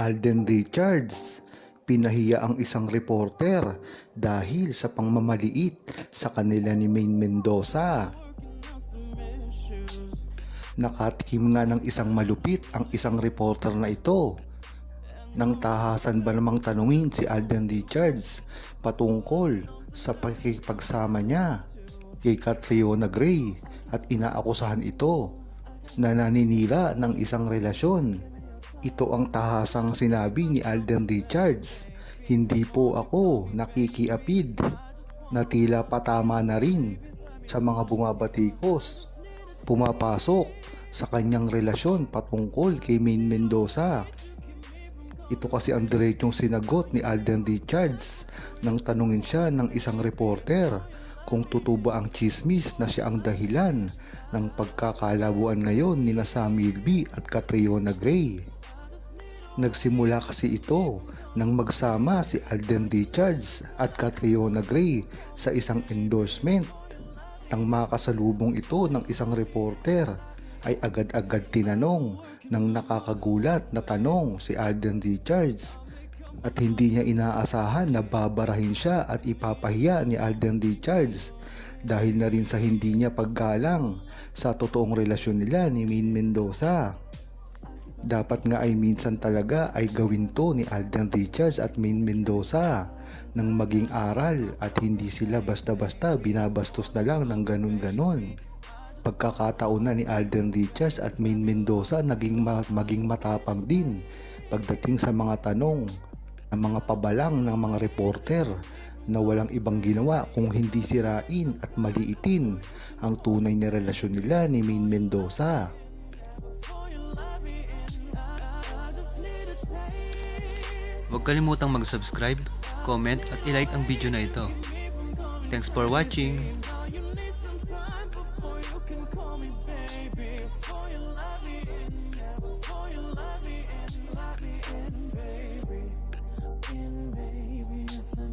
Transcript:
Alden Richards. Pinahiya ang isang reporter dahil sa pangmamaliit sa kanila ni Maine Mendoza. Nakatikim nga ng isang malupit ang isang reporter na ito. Nang tahasan ba namang tanungin si Alden Richards patungkol sa pakikipagsama niya kay Catriona Gray at inaakusahan ito na naninira ng isang relasyon. Ito ang tahasang sinabi ni Alden Richards. Hindi po ako nakikiapid na tila patama na rin sa mga bumabatikos. Pumapasok sa kanyang relasyon patungkol kay Maine Mendoza. Ito kasi ang diretsong sinagot ni Alden Richards nang tanungin siya ng isang reporter kung totoo ba ang chismis na siya ang dahilan ng pagkakalabuan ngayon ni Samuel B. at Catriona Gray. Nagsimula kasi ito nang magsama si Alden Richards at Catriona Gray sa isang endorsement. Nang makasalubong ito ng isang reporter ay agad-agad tinanong ng nakakagulat na tanong si Alden Richards at hindi niya inaasahan na babarahin siya at ipapahiya ni Alden Richards dahil na rin sa hindi niya paggalang sa totoong relasyon nila ni Maine Mendoza. Dapat nga ay minsan talaga ay gawin to ni Alden Richards at Maine Mendoza nang maging aral at hindi sila basta-basta binabastos na lang ng ganun-ganon. Pagkakataon na ni Alden Richards at Maine Mendoza naging ma- maging matapang din pagdating sa mga tanong ng mga pabalang ng mga reporter na walang ibang ginawa kung hindi sirain at maliitin ang tunay na relasyon nila ni Maine Mendoza. Huwag kalimutang mag-subscribe, comment at ilike ang video na ito. Thanks for watching! Before you love me in, yeah, before you love me in, let me